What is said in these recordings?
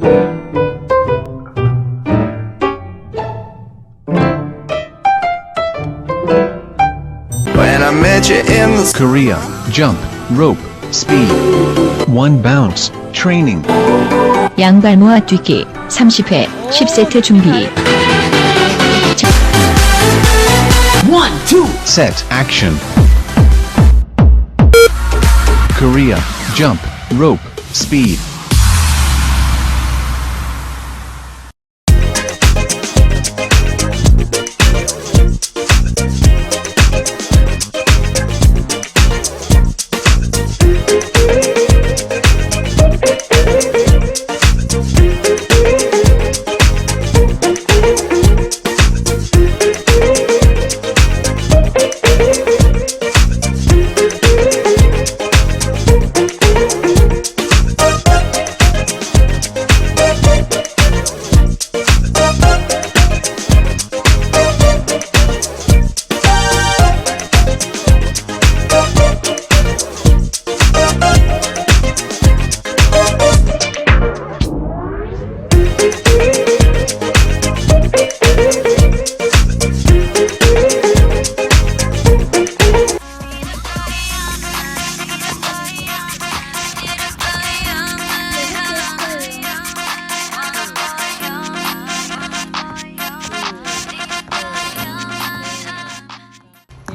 When I met you in the Korea, jump, rope, speed, one bounce, training. 양발 모아 뛰기 30회 10세트 준비. 1, 2, set, action. Korea, jump, rope, speed.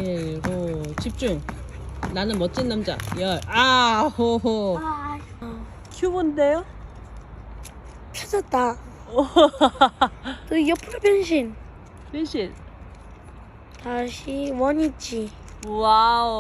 일 호 집중. 나는 멋진 남자. 열. 아 호호. 큐브인데요? 찾았다. 너 옆으로 변신. 변신. 다시 원위치. 와우.